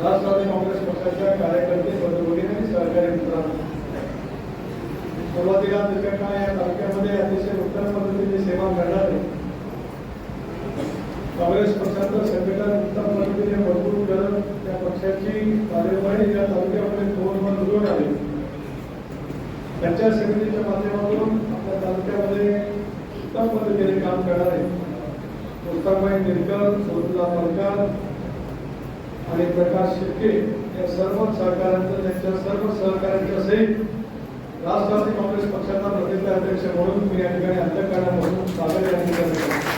राष्ट्रवादी काँग्रेस पक्षाच्या कार्यकर्ते बंधुभगिनी आणि सहकारी मित्रांनो. सुरुवातीला दुर्घटना या तालुक्यामध्ये अतिशय उत्तम पद्धतीने सेवा करणारे काँग्रेस पक्षाचं संघटन उत्तम पद्धतीने मजबूत करत त्या पक्षाची कार्यवाही या तालुक्यामध्ये थोडं उजवून आली. त्यांच्या समितीच्या माध्यमातून आपल्या तालुक्यामध्ये उत्तम पद्धतीने काम करणारे. उत्तमबाई निरकर सोनुला मलकार आणि प्रकाश शिर्के या सर्व सहकाऱ्यांचं त्यांच्या सर्व सहकाऱ्यांच्या सहित राष्ट्रवादी काँग्रेस पक्षाचा प्रसिद्ध अध्यक्ष म्हणून मी या ठिकाणी अंतकरणापासून स्वागत या ठिकाणी करतो.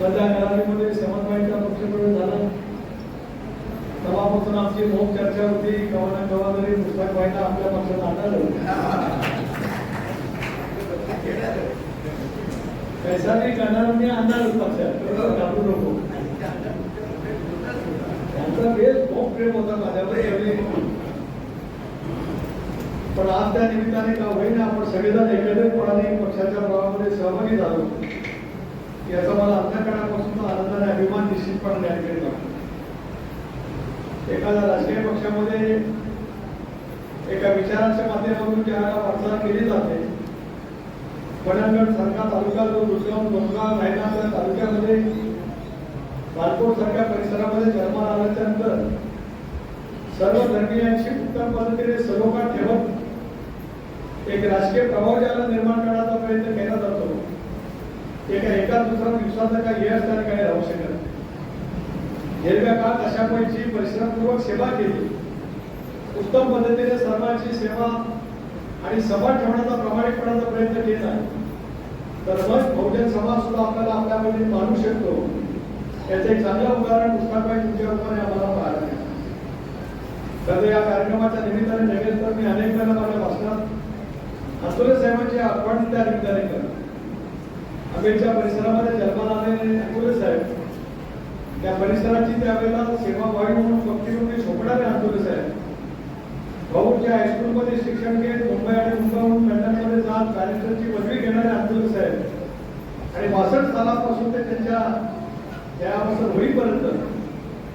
पण त्या घरामध्ये पक्षप्रवेश झाला तेव्हापासून आमची मोप चर्चा होती केव्हा ना केव्हा तरी पुस्तक व्हायला आपल्या पक्षात आणलं पैसा नाही करणार मी आणणार पक्षात. नको. त्यांचा बेस खूप प्रेम होता माझ्यावर एवढे पण आज त्या निमित्ताने का होईना आपण सगळेजण एकत्रितपणाने पक्षाच्या प्रवाहामध्ये सहभागी झालो. याचा मला अंतकरणापासून आनंद आणि अभिमान निश्चितपणे या ठिकाणी वाटतो एखाद्या राजकीय पक्षामध्ये एका विचाराच्या माध्यमातून ज्याला वाटचाल केली जाते. पणणगड सारखा तालुका जो दुसगाव डोंगराव राहिला त्या तालुक्यामध्ये बालकोट सारख्या परिसरामध्ये जन्माला आल्याच्यानंतर सर्व धर्मीयांशी उत्तम पद्धतीने सलोखा ठेवत एक राजकीय प्रभाव ज्याला निर्माण करण्याचा प्रयत्न केला जातो एका एका दुसऱ्या दिवसाचा काही यश त्या काही राहू शकत नाही. दीर्घ काळ अशा पैकी परिश्रमपूर्वक सेवा केली उत्तम पद्धतीने सर्वांची सेवा आणि समाज ठेवण्याचा प्रामाणिकपणाचा प्रयत्न केला तर मग बहुजन समाज सुद्धा आपल्याला आपल्यामध्ये मानू शकतो. याचं एक चांगलं उदाहरण पुस्तकाबाई तुमच्या रूपाने आम्हाला पाहायला तर या कार्यक्रमाच्या निमित्ताने नव्हे तर मी अनेक वेळा माझ्या भाषणात अंतुले साहेबांची आठवण त्या निमित्ताने करतो. आंबेडच्या परिसरामध्ये जन्माला आलेले अंतुले साहेब त्या परिसराची त्यावेळेला सेवा व्हावी म्हणून भक्तीमुळे झोपणारे अंतुले साहेब भाऊच्या हायस्कूलमध्ये शिक्षण घेत मुंबई आणि मुंबईहून लंडनमध्ये जात बॅरिस्टरची पदवी घेणारे अब्दुल साहेब आणि बासष्ट सालापासून ते त्यांच्या त्यापासून होईपर्यंत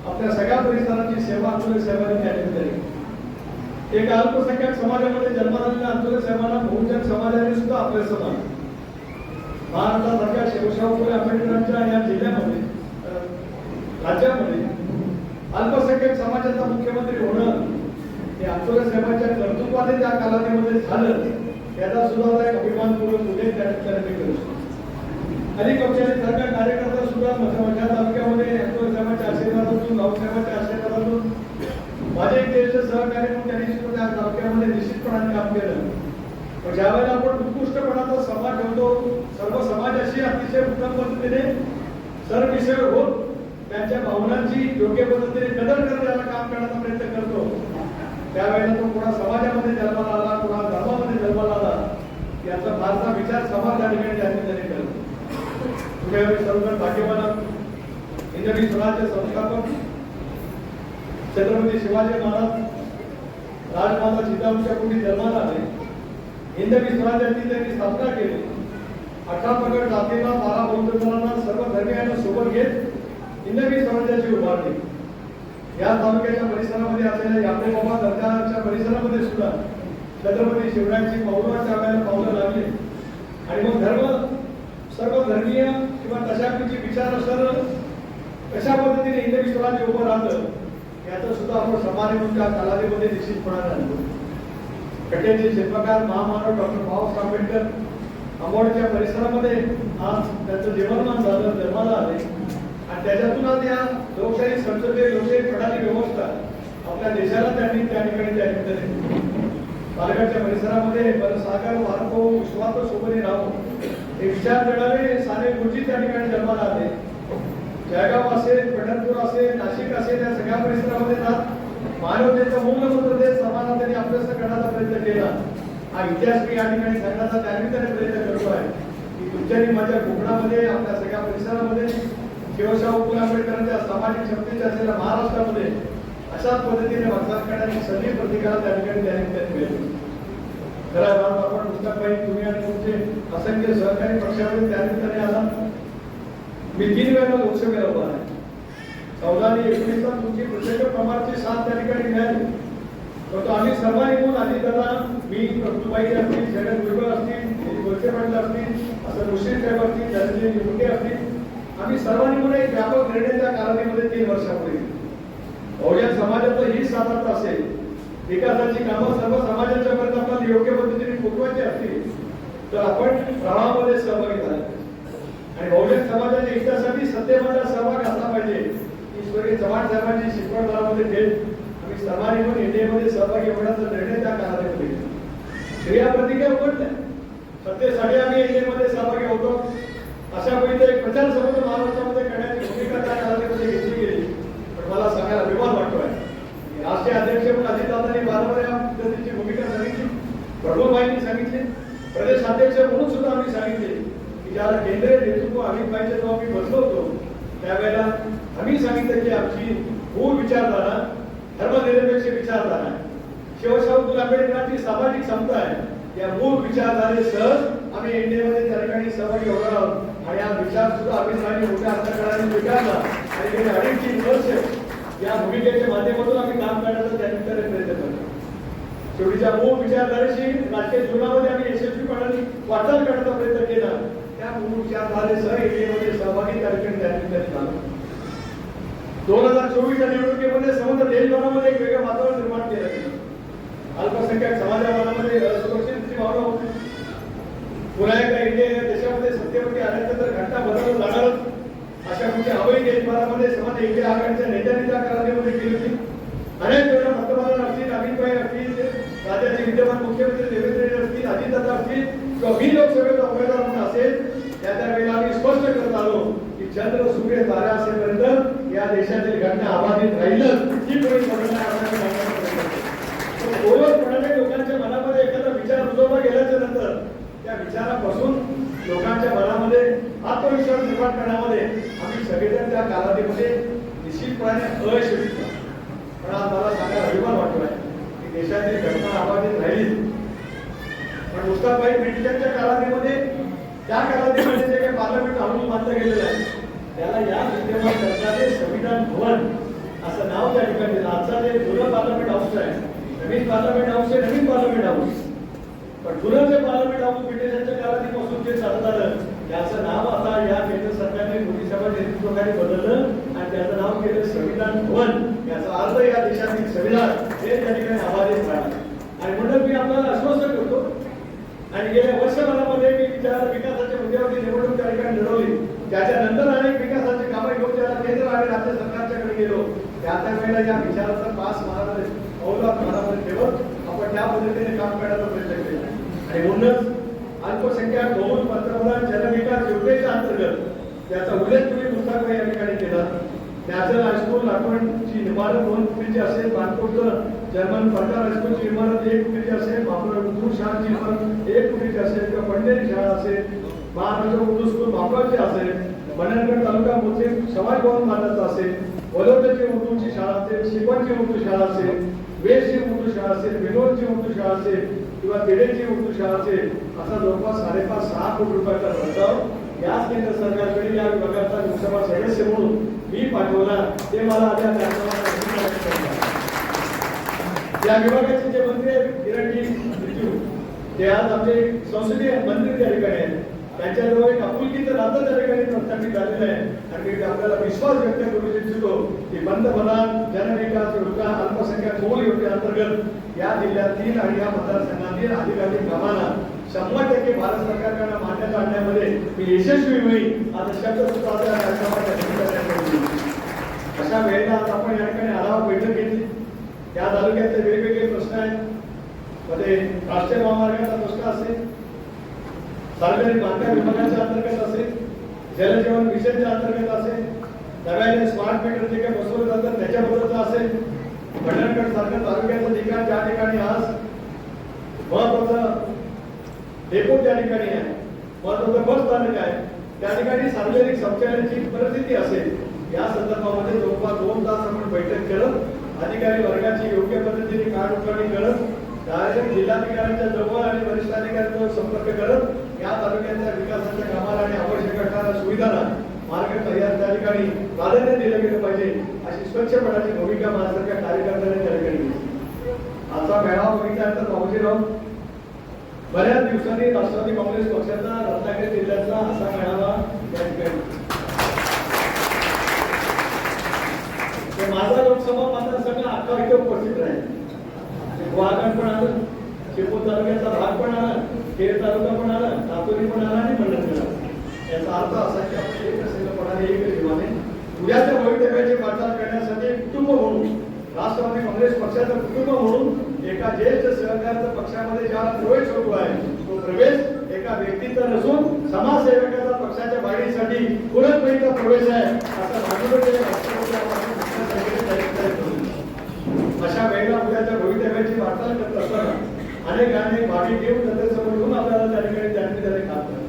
आपल्या सगळ्या परिसराची सेवा अंतुले साहेबांनी त्या निमित्ताने एक अल्पसंख्याक समाजामध्ये जन्माला आलेल्या अंतुले साहेबांना बहुजन समाजाने सुद्धा आपले समान. महाराष्ट्रासारख्या शिवशाहू फुले आंबेडकरांच्या या जिल्ह्यामध्ये राज्यामध्ये अल्पसंख्याक समाजाचा हे साहेबांच्या कर्तृत्वाने त्या कालावधीमध्ये झालं. त्याचा सुद्धा एक अभिमानपूर्वक उल्लेख त्या ठिकाणी मी करू शकतो अनेक पक्षाचे सरकार कार्यकर्ता सुद्धा माझ्या तालुक्यामध्ये अंतोले साहेबांच्या आशीर्वादातून राऊसाहेबांच्या आशीर्वादातून माझे एक ज्येष्ठ सहकारी म्हणून त्यांनी सुद्धा त्या तालुक्यामध्ये निश्चितपणाने काम केलं. पण ज्यावेळेला आपण उत्कृष्टपणाचा समाज ठेवतो सर्व समाजाशी अतिशय उत्तम पद्धतीने सरमिसळ होत त्यांच्या भावनांची योग्य पद्धतीने कदर करण्याला काम करण्याचा प्रयत्न करतो. त्यावेळेला तो कोणा समाजामध्ये जन्माला आला कोणा धर्मामध्ये जन्माला आला याचा फारसा विचार समाज त्या ठिकाणी त्या ठिकाणी करतो. तुझ्यावेळी सर्वजण भाग्यवान हिंदवी स्वराज्य संस्थापक छत्रपती शिवाजी महाराज राजमाता जिजाऊच्या कुठे जन्माला आले. हिंदवी स्वराज्याची त्यांनी स्थापना केली. अठरा प्रगट जातीला बारा बौद्ध सर्व धर्मियांना सोबत घेत हिंदवी स्वराज्याची उभारणी. या तालुक्याच्या परिसरामध्ये असलेल्या यापे बाबा दर्जाच्या परिसरामध्ये सुद्धा छत्रपती शिवरायांची पावलं त्यावेळेला पावलं लागले. आणि मग धर्म सर्व धर्मीय किंवा तशापैकी विचार सर कशा पद्धतीने हिंदवी स्वराज्य उभं राहतं याचं सुद्धा आपण समान म्हणून त्या कालावधीमध्ये निश्चितपणा अनुभव कट्याचे शिल्पकार महामानव डॉक्टर बाबासाहेब आंबेडकर अंबोडच्या परिसरामध्ये आज त्याचं जीवनमान झालं जन्माला आले. आणि त्याच्यातून आज या लोकशाही संसदीय लोकशाही प्रणाली व्यवस्था आपल्या देशाला त्यांनी त्या ठिकाणी त्या निमित्ताने पालघरच्या परिसरामध्ये सागर वारको विश्वात सोबती राहो हे विचार करणारे सारे गुरुजी त्या ठिकाणी जन्माला आले. जळगाव असेल पंढरपूर असेल नाशिक असेल या सगळ्या परिसरामध्ये राहत मानवतेचं मूलमंत्र ते समाजात त्यांनी अभ्यास करण्याचा प्रयत्न केला. हा इतिहास मी या ठिकाणी सांगण्याचा त्यानिमित्ताने प्रयत्न करतो आहे. की तुमच्यानी माझ्या कोकणामध्ये आपल्या सगळ्या परिसरामध्ये शिवशाहू फुले आंबेडकरांच्या सामाजिक शक्तीच्या असलेल्या महाराष्ट्रामध्ये अशाच पद्धतीने वाटचाल करण्याची सगळी प्रतिकार त्या ठिकाणी त्यांनी निमित्ताने मिळते खरं आपण पुस्तकबाई तुम्ही आणि तुमचे असंख्य सहकारी पक्षामध्ये त्या निमित्ताने आला मी तीन वेळा लोकसभेला उभा आहे. चौदा आणि एकोणीसला तुमची प्रचंड प्रमाणाची साथ त्या ठिकाणी मिळाली. परंतु आम्ही सर्वांनी मिळून आधी दादा मी प्रभुबाई असतील शरद गुरुबर असतील वळसे पाटील असतील असं मुश्रीफ साहेब असतील धनंजय मुंडे असतील आम्ही सर्वांनी मिळून एक व्यापक निर्णय त्या कालावधीमध्ये तीन वर्षापूर्वी बहुजन समाजाचं ही सामर्थ्य असेल. विकासाची कामं सर्व समाजाच्या पर्यंत आपण योग्य पद्धतीने पोचवायची असतील तर आपण प्रवाहामध्ये सहभागी झाले. आणि बहुजन समाजाच्या हितासाठी सत्तेमध्ये सहभाग असला पाहिजे ही स्वर्गीय चव्हाण साहेबांची शिकवण दरामध्ये घेत आम्ही सर्वांनी पण इंडियामध्ये सहभागी होण्याचा निर्णय त्या कालावधीमध्ये घेतला. स्त्रिया प्रतिज्ञा उघडल्या. सत्तेसाठी आम्ही इंडियामध्ये सहभागी प्रचार महाराष्ट्रामध्ये करण्याची भूमिका त्या काळामध्ये घेतली गेली पण मला सांगायला अभिमान वाटतोय. राष्ट्रीय अध्यक्ष पण अजितदादांनी वारंवार या पद्धतीची भूमिका सांगितली. प्रभुभाईंनी सांगितले. प्रदेश अध्यक्ष म्हणून सुद्धा आम्ही सांगितले की ज्याला केंद्रीय नेतृत्व अमित पाहिजे जेव्हा आम्ही बसलो होतो त्यावेळेला आम्ही सांगितलं की आमची मूळ विचारधारा धर्मनिरपेक्ष विचारधारा शिवशाहू फुले आंबेडकरांची सामाजिक क्षमता आहे. या मूळ विचारधारेसह आम्ही इंडियामध्ये त्या ठिकाणी सहभागी होणार आहोत. आणि हा विचार सुद्धा अमित सगळ्यांनी मोठ्या अंतकळाने विचारला आणि गेले अडीच तीन वर्ष या भूमिकेच्या माध्यमातून आम्ही काम करण्याचा त्या प्रयत्न करतो. शेवटीच्या मूळ विचारधारेशी राजकीय जीवनामध्ये आम्ही यशस्वीपणाने वाटचाल करण्याचा प्रयत्न केला. त्या मूळ विचारधारेसह एरियामध्ये सहभागी कार्यक्रम ठिकाणी झाला. दोन हजार चोवीसच्या निवडणुकीमध्ये समग्र देशभरामध्ये एक वेगळं वातावरण निर्माण केलं अल्पसंख्याक समाजामध्ये असुरक्षितची भावना होती पुन्हा एकदा इंडिया या देशामध्ये सत्तेवरती आल्यानंतर घटना बदलून जाणारच अशा म्हणजे हवाई देशभरामध्ये समाज इंडिया आघाडीच्या नेत्यांनी त्या कालावधीमध्ये केली होती. अनेक वेळा पंतप्रधान असतील अमितभाई असतील राज्याचे विद्यमान मुख्यमंत्री देवेंद्र असतील अजितदादा असतील किंवा मी लोकसभेचा उमेदवार म्हणून असेल त्या त्या वेळेला आम्ही स्पष्ट करत आलो की चंद्र सूर्य तारा असेपर्यंत या देशातील घटना अबाधित राहीलच. ही कोणी समजणार आपण सांगण्याचा प्रयत्न केला. पूर्वपणाने लोकांच्या मनामध्ये एखादा विचार रुजवला गेल्याच्यानंतर त्या विचारापासून लोकांच्या मनामध्ये आत्मविश्वास निर्माण करण्यामध्ये आम्ही सगळेजण त्या कालावधीमध्ये निश्चितपणे अयशस्वी झालो. पण आज मला सांगायला अभिमान वाटतो आहे की देशातील घटना अबाधित राहिली पण मुस्ताफाई ब्रिटिशांच्या कालावधीमध्ये त्या कालावधीमध्ये जे काही पार्लमेंट आणून बांधलं गेलेलं आहे त्याला या विद्यमान सरकारने संविधान भवन असं नाव त्या ठिकाणी दिलं आजचा जे जुनं पार्लमेंट हाऊस आहे नवीन पार्लमेंट हाऊस आहे नवीन पार्लमेंट हाऊस पण जुनं जे पार्लमेंट हाऊस ब्रिटिशांच्या कालावधीपासून जे चालत आलं त्याचं नाव आता या केंद्र सरकारने मोदी साहेब नेतृत्वाखाली बदललं आणि त्याचं नाव केलं संविधान भवन. याचा अर्थ या देशातील संविधान हे त्या ठिकाणी अबाधित राहणार. आणि म्हणून मी आपल्याला आश्वस्त करतो आणि गेल्या वर्षभरामध्ये मी ज्या विकासाच्या मुद्द्यावरती निवडणूक त्या ठिकाणी लढवली त्याच्यानंतर अनेक विकासाचे कामं घेऊन ज्याला केंद्र आणि राज्य सरकारच्याकडे गेलो. त्या त्या वेळेला या विचाराचा पास मनामध्ये अवलाद मनामध्ये ठेवत आपण त्या पद्धतीने काम करण्याचा प्रयत्न केला. आणि म्हणूनच अल्पसंख्याक बहुल पंतप्रधान जनविकास योजनेच्या अंतर्गत याचा उल्लेख तुम्ही मुस्ताफा या ठिकाणी केला. नॅशनल हायस्कूल लाटवणची इमारत दोन कोटीची असेल बाणकोटचं जर्मन फलटण हायस्कूलची इमारत एक कोटीची असेल मापळ उर्दू शाळाची इमारत एक कोटीची असेल किंवा पंढरी शाळा असेल महाराष्ट्र उर्दू स्कूल मापळची असेल बनरगड तालुका मुस्लिम समाज भवन बांधायचं असेल वलोदची उर्दूची शाळा असेल शिकवणची उर्दू शाळा असेल वेशची उर्दू शाळा असेल विनोदची उर्दू शाळा असेल किंवा तिडेची उर्दू शाळा असेल असा जवळपास साडेपाच सहा कोटी रुपयाचा प्रस्ताव याच केंद्र सरकारकडे या विभागाचा लोकसभा सदस्य म्हणून मी पाठवला. ते मला आता या विभागाचे जे मंत्री आहेत किरणजी ते आज आमचे संसदीय मंत्री त्या ठिकाणी आहेत. त्यांच्याजवळ एक आपुलकीचं नातं त्या ठिकाणी प्रस्थापित झालेलं आहे. आणि मी आपल्याला विश्वास व्यक्त करू इच्छितो की पंतप्रधान जनविकास योजना अल्पसंख्याक मूल योजनेअंतर्गत या जिल्ह्यातील आणि या मतदारसंघातील अधिकाधिक कामांना शंभर टक्के भारत सरकारकडे मान्यता आणण्यामध्ये मी यशस्वी होईल. आता शब्द अशा वेळेला आज आपण या ठिकाणी आढावा बैठक घेतली. या तालुक्यातले वेगवेगळे प्रश्न आहेत. मध्ये राष्ट्रीय महामार्गाचा प्रश्न असेल. सार्वजनिक बांधकाम विभागाच्या अंतर्गत असेल जलजीवन मिशनच्या अंतर्गत असेल नव्याने स्मार्ट मीटर जे काही बसवलं जातं त्याच्याबद्दलचं असेल भंडारगड सारखं तालुक्याचं ठिकाण ज्या ठिकाणी आज महत्वाचं डेपो त्या ठिकाणी आहे महत्वाचं बस स्थानक आहे त्या ठिकाणी सार्वजनिक शौचालयाची परिस्थिती असेल या संदर्भामध्ये जवळपास दोन तास आपण बैठक करत अधिकारी वर्गाची योग्य पद्धतीने काळ उठवणी करत डायरेक्ट जिल्हाधिकाऱ्यांच्या जवळ आणि वरिष्ठ अधिकाऱ्यांजवळ संपर्क करत या तालुक्यातल्या विकासाच्या कामाला आणि आवश्यक असणाऱ्या सुविधांना मार्ग तयार त्या ठिकाणी प्राधान्य दिलं गेलं पाहिजे अशी स्वच्छपणाची भूमिका माझ्यासारख्या कार्यकर्त्यांनी त्या ठिकाणी घेतली आजचा मेळावा बघितल्यानंतर बाबूजीराव बऱ्याच दिवसांनी राष्ट्रवादी काँग्रेस पक्षाचा रत्नागिरी जिल्ह्याचा असा मेळावा या ठिकाणी. माझा लोकसभा मतदारसंघ अख्खा इथे उपस्थित राहील. वागण पण आलं चिपळूण तालुक्याचा भाग पण आला खेड तालुका पण आला तातोरी पण आला आणि मंडळ पण आला. याचा अर्थ असा की आपण एक संघपणाने एक जीवाने उद्याच्या भवितव्याची वाटचाल करण्यासाठी कुटुंब म्हणून राष्ट्रवादी काँग्रेस पक्षाचं कुटुंब म्हणून एका ज्येष्ठ सहकार्य पक्षामध्ये ज्याला प्रवेश होतो आहे तो प्रवेश एका व्यक्तीचा नसून समाजसेवकाचा पक्षाच्या वाढीसाठी पुरणपोळीचा प्रवेश आहे असा भांडवल राष्ट्रपती अशा वेळेला उद्याच्या भवितव्याची वाटचाल करतात. अनेकांनी अनेक अनेक भावी घेऊन त्याच्यासमोर घेऊन आपल्याला त्या ठिकाणी त्यांनी त्याने काम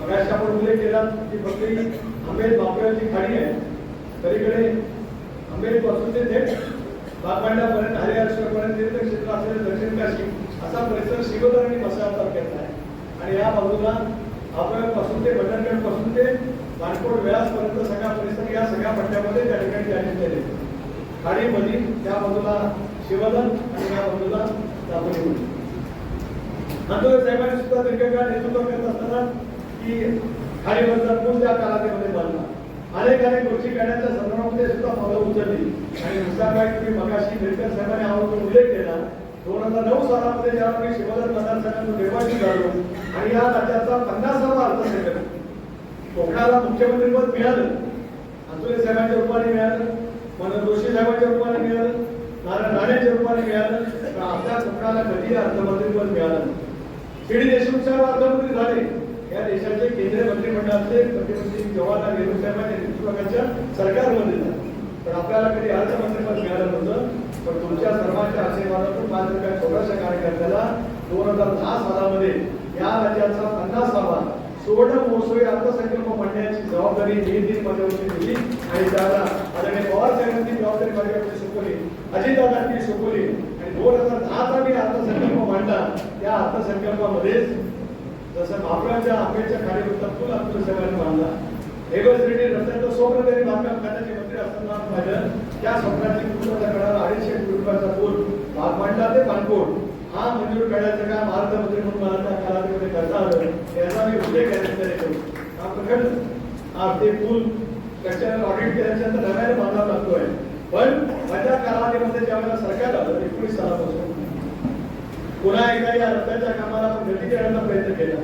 मगाशी आपण उल्लेख केला की फक्त ही आंबेड बापराची खाडी आहे. तरीकडे आंबेडपासून ते थेट बागमांड्यापर्यंत हरिहरेश्वरपर्यंत तीर्थक्षेत्र असलेले दक्षिण काशी असा परिसर शिवधर आणि मसाळा तालुक्यात आहे. आणि या बाजूला आपल्या पासून ते भटनगडपासून ते मानकोट वेळासपर्यंत सगळा परिसर या सगळ्या पट्ट्यामध्ये त्या ठिकाणी जाहीर केले खाडीमध्ये त्या बाजूला शिवधन आणि या बाजूला दापोली आंदोलन साहेबांनी सुद्धा दीर्घकाळ नेतृत्व करत असताना की खाडीवरचा पूल त्या कालावधीमध्ये बांधला अनेक अनेक गोष्टी करण्याच्या संदर्भामध्ये सुद्धा पावलं उचलली. आणि दुसऱ्या काय तुम्ही मगाशी मिरकर साहेबांनी आवर्जून उल्लेख केला. दोन हजार नऊ सालामध्ये जेव्हा मी शिवधन मतदारसंघातून निर्वाचित झालो आणि या राज्याचा पन्नासावा अर्थसंकल्प कोकणाला मुख्यमंत्रीपद मिळालं. अंतुले साहेबांच्या रूपाने मिळालं. मनोज जोशी साहेबांच्या रूपाने मिळालं. नारायण राणेच्या रूपाने मिळालं. पण आपल्या कोकणाला कधी अर्थमंत्रीपद मिळालं? नाही. शिडी देशमुख साहेब अर्थमंत्री झाले. या देशाचे केंद्रीय मंत्रिमंडळाचे प्रतिमंत्री जवाहरलाल नेहरू साहेबांच्या नेतृत्वाखालच्या सरकारमध्ये झाले. पण आपल्याला कधी अर्थमंत्रीपद मिळालं नव्हतं पण तुमच्या सर्वांच्या आशीर्वादातून माझ्या एका छोट्याशा कार्यकर्त्याला दोन हजार दहा सालामध्ये या राज्याचा पन्नासावा सुवर्ण महोत्सवी अर्थसंकल्प म्हणण्याची जबाबदारी मी दिन माझ्यावरती दिली आणि त्याला आदरणीय पवार साहेबांची जबाबदारी माझ्यावरती सोपवली. अजितदादांनी सोपवली. दोन हजार दहाचा मी अर्थसंकल्प मांडला त्या अर्थसंकल्पामध्ये जसं महापुराच्या आंब्याच्या कार्यकर्ता फुल अब्दुल मांडला एव्हरेस्ट रस्त्याचं स्वप्न त्यांनी बांधकाम खात्याचे मंत्री असताना पाहिलं त्या स्वप्नाची पूर्तता करायला अडीचशे कोटी रुपयाचा पूल मांडला ते पाणकोट हा मंजूर करण्याचं काम अर्थमंत्री म्हणून मला त्या कालावधीमध्ये करता आलं मी उल्लेख हा प्रकल्प हा ते पूल ऑडिट केल्याच्यानंतर नव्याने बांधावा लागतोय पण माझ्या कालावधीमध्ये ज्यावेळेला सरकार आलं एकोणीस सालापासून पुन्हा एकदा या रस्त्याच्या कामाला आपण गती देण्याचा प्रयत्न केला.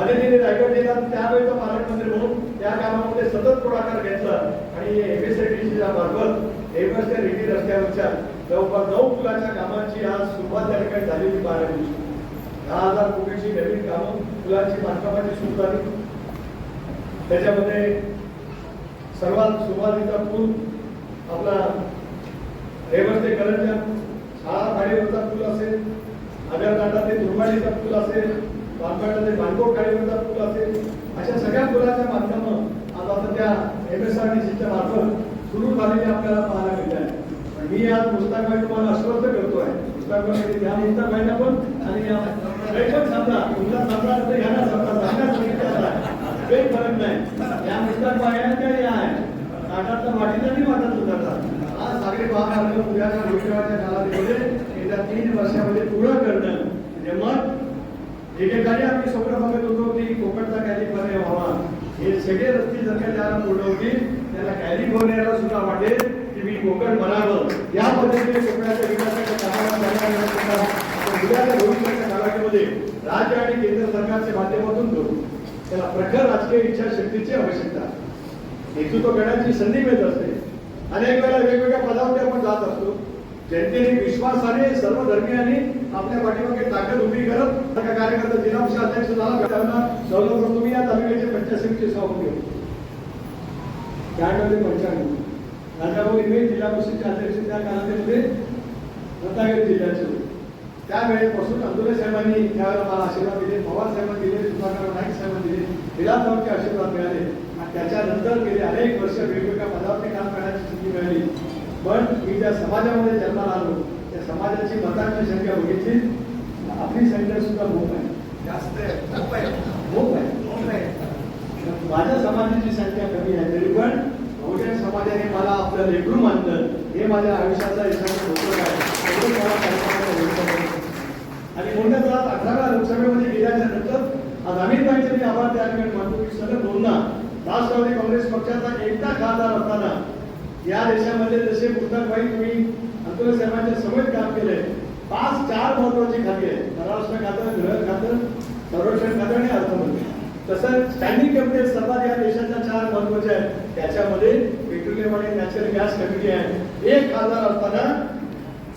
आदितीने रायगड दिला त्यावेळेचा पालकमंत्री म्हणून त्या कामामध्ये सतत पुढाकार घेतला आणि एमएसआयटीच्या मार्फत एमएस रेडी रस्त्यावरच्या जवळपास नऊ पुलाच्या कामाची आज सुरुवात त्या ठिकाणी झालेली पाहायला दिवशी दहा हजार कोटीची नवीन कामं पुलाची बांधकामाची सुरू झाली. त्याच्यामध्ये सर्वात सुरुवातीचा पूल आपला रेवस ते करंजा शाळा खाडीवरचा पूल असेल आगरदांडा ते दुर्वाडीचा पूल असेल बांधकाडा ते बांधकोट खाडीवरचा पूल असेल अशा सगळ्या पुलाच्या माध्यमातून आज आता त्या एम एस आर डी सीच्या मार्फत सुरू झालेली आपल्याला पाहायला मिळते आहे. पण मी आज पुस्तकामध्ये तुम्हाला आश्वस्त करतो आहे पुस्तकामध्ये या पाहिजे पण आणि या समजा तुमचा समजा तर ह्यांना समजा सांगा सांगितलं आहे. काही फरक नाही. या पुस्तक त्या या आहे. ताटातलं तर नाही वाटत उतरतात आज सागरी भाग उद्याच्या भविष्यवाच्या कालावधीमध्ये म्हणजे येत्या तीन वर्षामध्ये पूर्ण करणं म्हणजे मग एकेकाळी आम्ही स्वप्न बघत होतो की कोकणचा कॅलिफोर्निया व्हावा हे सगळे रस्ते जर का त्याला पूर्ण होतील त्याला कॅलिफोर्नियाला सुद्धा वाटेल की मी कोकण बनावं. या पद्धतीने कोकणाच्या विकासाच्या कामाला उद्याच्या भविष्याच्या कालावधीमध्ये राज्य आणि केंद्र सरकारच्या माध्यमातून करू. त्याला प्रखर राजकीय इच्छाशक्तीची आवश्यकता आहे. नेतृत्व करण्याची संधी मिळत असते. अनेक वेळा वेगवेगळ्या पदावरती आपण जात असतो. जनतेने विश्वासाने सर्व धर्मियांनी आपल्या पाठीमागे ताकद उभी करत कार्यकर्ता जिल्हा पक्ष अध्यक्ष झाला. त्यांना दौलत तुम्ही या तालुक्याचे पंचायत समितीचे सभापती होते त्यामध्ये पंचाण्णव राजाभाऊ इंगे जिल्हा परिषदचे अध्यक्ष त्या कालावधीमध्ये रत्नागिरी जिल्ह्याचे होते. त्यावेळेपासून अंदुले साहेबांनी त्यावेळेला मला आशीर्वाद दिले पवार साहेबांनी दिले सुधाकर नाईक साहेबांनी दिले विधानसभाचे आशीर्वाद मिळाले. त्याच्यानंतर गेले अनेक वर्ष वेगवेगळ्या पदावरती काम करण्याची संधी मिळाली. पण मी ज्या समाजामध्ये जन्माला आलो त्या समाजाची मतांची संख्या बघितली आपली संख्या सुद्धा खूप आहे. जास्त आहे. खूप आहे. माझ्या समाजाची संख्या कमी आहे तरी पण बहुजन समाजाने मला आपलं लेकरू मानलं. हे माझ्या आयुष्याचा. आणि म्हणूनच आज अठराव्या लोकसभेमध्ये गेल्याच्यानंतर आज अमित भाईचे मी आभार त्या ठिकाणी मानतो की सलग दोनदा राष्ट्रवादी काँग्रेस पक्षाचा एकदा खासदार असताना या देशामध्ये जसे मुक्ताबाई तुम्ही अतुल साहेबांच्या समेत काम केले पाच चार महत्वाची खाती आहेत. परराष्ट्र खातं गृह खातं संरक्षण खातं आणि अर्थमंत्री. तसं स्टँडिंग कमिटी सर्वात या देशाच्या चार महत्त्वाच्या आहेत. त्याच्यामध्ये पेट्रोलियम आणि नॅचरल गॅस कमिटी आहे. एक खासदार असताना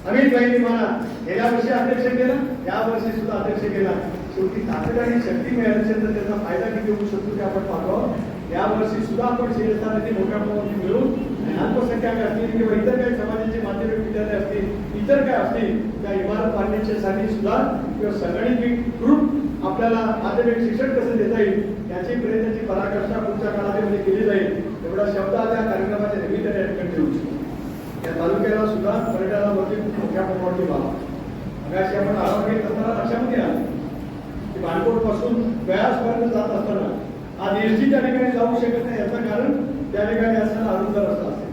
अमित भाईंनी म्हणा गेल्या वर्षी अध्यक्ष केलं या वर्षी सुद्धा अध्यक्ष केला. शेवटी ताकद आणि शक्ती मिळाली असेल तर त्याचा फायदा किती होऊ शकतो ते आपण पाहतो. यावर्षी सुद्धा आपण शिरस्था मोठ्या प्रमाणात मिळून अल्पसंख्याक असतील किंवा इतर काही समाजाचे माध्यमिक विद्यालय असतील इतर काय असतील त्या इमारत बांधण्यासाठी सुद्धा किंवा संगणित ग्रुप आपल्याला माध्यमिक शिक्षण कसं देता येईल याची प्रयत्नाची पराकाष्ठा पुढच्या काळामध्ये केली जाईल. एवढा शब्द आज या कार्यक्रमाच्या निमित्ताने या ठिकाणी देऊ इच्छितो. या तालुक्याला सुद्धा पर्यटनावरती खूप मोठ्या प्रमाणात बाब मगाशी आपण आढावा घेत असताना लक्षामध्ये आलं की बाणकोटपासून व्यासपर्यंत जात असताना आज एसटी त्या ठिकाणी जाऊ शकत नाही याचं कारण त्या ठिकाणी असणारा अरुंद रस्ता असेल.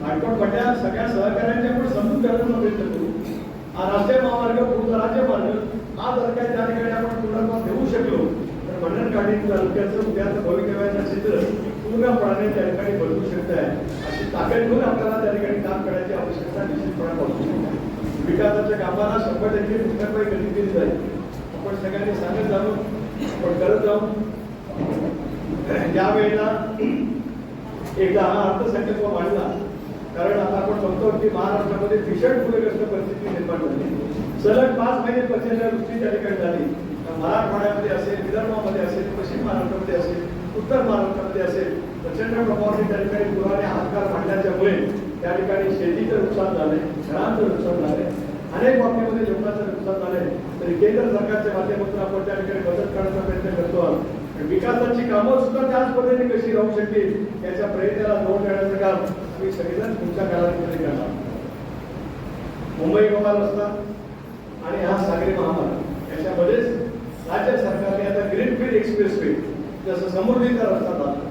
बाणकोट पट्ट्या सगळ्या सहकार्यांच्या आपण समजून करण्याचा प्रयत्न करू. हा राष्ट्रीय महामार्ग पूर्ण राज्यमार्ग हा जर काही त्या ठिकाणी आपण पूर्णत्वास देऊ शकलो तर मंडण काढी तालुक्याचं उद्याचं भवितव्याचं चित्र पूर्णपणाने त्या ठिकाणी बदलू शकत आहे. अशी ताकद घेऊन आपल्याला त्या ठिकाणी काम करण्याची आवश्यकता निश्चितपणे भासू विकासाच्या कामाला शंभर टक्के पुस्तकबाई गती केली जाईल. आपण सगळ्यांनी सांगत जाऊ आपण करत जाऊ. ज्या वेळेला एकदा हा अर्थसंकल्प वाढला कारण आता आपण बघतो की महाराष्ट्रामध्ये भीषण पूरग्रस्त परिस्थिती निर्माण झाली. सलग पाच महिने प्रचंड वृष्टी त्या ठिकाणी झाली. मराठवाड्यामध्ये असेल विदर्भामध्ये असेल पश्चिम महाराष्ट्रामध्ये असेल उत्तर महाराष्ट्रामध्ये असेल प्रचंड प्रभावाने त्या ठिकाणी पुराने हातकार मांडल्याच्यामुळे त्या ठिकाणी शेतीचं नुकसान झालंय घरांचं नुकसान झालंय अनेक बाबतीमध्ये लोकांचं नुकसान झालंय. तरी केंद्र सरकारच्या माध्यमातून आपण त्या ठिकाणी मदत करण्याचा प्रयत्न करतो आहोत. विकासाची कामं सुद्धा त्याच पद्धतीने कशी राहू शकतील याच्या प्रयत्नाला जोड देण्याचं काम आम्ही सगळेजण तुमच्या काळामध्ये करणार मुंबई गोपाल रस्ता आणि हा सागरी महामार्ग याच्यामध्येच राज्य सरकारने आता ग्रीनफील्ड एक्सप्रेस वे जसं समृद्धीचा रस्ता झाला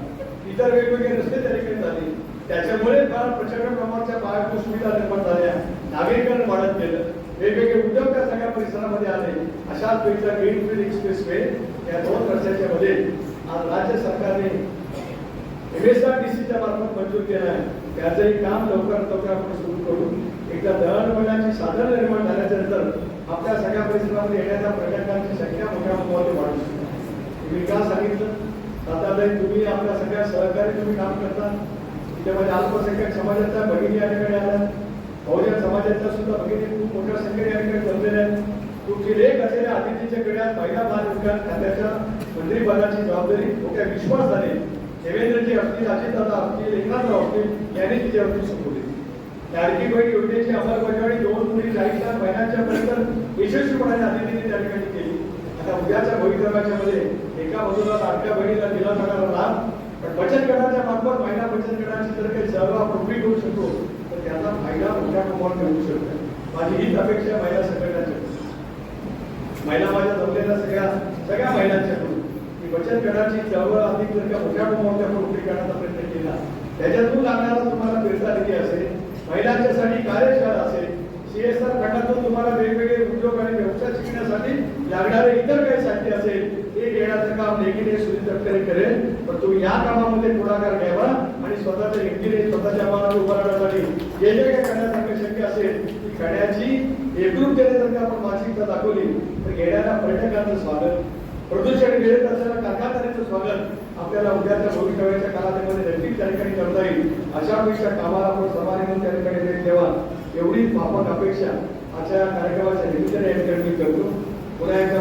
इतर वेगवेगळे रस्ते त्या ठिकाणी झाले. त्याच्यामुळे फार प्रचंड प्रमाणाच्या पायाभूत सुविधा निर्माण झाल्या नागरिकांना वाढत गेलं वेगवेगळे उद्योग त्या सगळ्या परिसरामध्ये आले. अशाच पैकीचा ग्रीनफील्ड एक्सप्रेस वे या दोन वर्षाच्या मध्ये आज राज्य सरकारने एमएसआरटीसीच्या मार्फत मंजूर केलं आहे. त्याचंही काम लवकरात लवकर आपण सुरू करू. एकदा दळणवळणाची साधन निर्माण झाल्याच्यानंतर आपल्या सगळ्या परिसरामध्ये येण्याच्या पर्यटकांची संख्या मोठ्या प्रमाणात वाढू शकते मी का सांगितलं? दादाबाई तुम्ही आपल्या सगळ्या सहकारी तुम्ही काम करता. त्यामध्ये अल्पसंख्याक समाजाच्या भगिनी या आल्या बहुजन समाजाच्या सुद्धा भगिनी खूप मोठ्या संख्येने या ठिकाणी जमलेल्या आहेत. तुमची लेख असलेल्या अतिथीच्याकडे आज महिला बाल विकास खात्याच्या मंत्रिपदाची जबाबदारी मोठ्या विश्वासाने देवेंद्रजी असतील अजितदादा असतील एकनाथराव असतील यांनी तिच्यावरती सोपवली. लाडकी बहीण योजनेची अंमलबजावणी दोन कोटी चाळीस लाख महिन्यांच्या पर्यंत यशस्वीपणाने अतिथीने त्या ठिकाणी केली. आता उद्याच्या भवितव्याच्या मध्ये एका बाजूला लाडक्या बहिणीला दिला जाणारा लाभ पण बचत गटाच्या मार्फत महिला बचत गटाची जर काही सहभाग प्रोफिट होऊ शकतो तर त्याचा फायदा मोठ्या प्रमाणात मिळू शकतो. माझी हीच अपेक्षा महिला संघटनाची महिला माझ्या जमलेल्या सगळ्या सगळ्या महिलांच्याकडून. मी बचत गटाची चळवळ अधिक जर का मोठ्या प्रमाणात आपण उभी करण्याचा प्रयत्न केला त्याच्यातून लागणारा तुम्हाला फिरता निधी असेल महिलांच्यासाठी कार्यशाळा असेल सीएसआर गटातून तुम्हाला वेगवेगळे उद्योग आणि व्यवसाय शिकण्यासाठी लागणारे इतर काही साहित्य असेल ते घेण्याचं काम लेखीने सुनील तटकरे करेल. पण तुम्ही या कामामध्ये पुढाकार घ्यावा आणि स्वतःच्या हिमतीने स्वतःच्या मानावर उभं राहण्यासाठी जे जे काही करण्यासारखं शक्य असेल ती करण्याची एकरूपतेने जर का आपण मानसिकता दाखवली तर घेणाऱ्या पर्यटकांचं स्वागत. प्रदूषण गेले असलेल्या कारखानदारीचं स्वागत आपल्याला उद्याच्या भवितव्याच्या कालावधीमध्ये नक्कीच त्या ठिकाणी करता येईल. अशा पेक्षा कामाला आपण समाधान त्या ठिकाणी भेट द्यावा एवढीच माफक अपेक्षा आजच्या कार्यक्रमाच्या निमित्ताने या ठिकाणी करतो. पुन्हा एकदा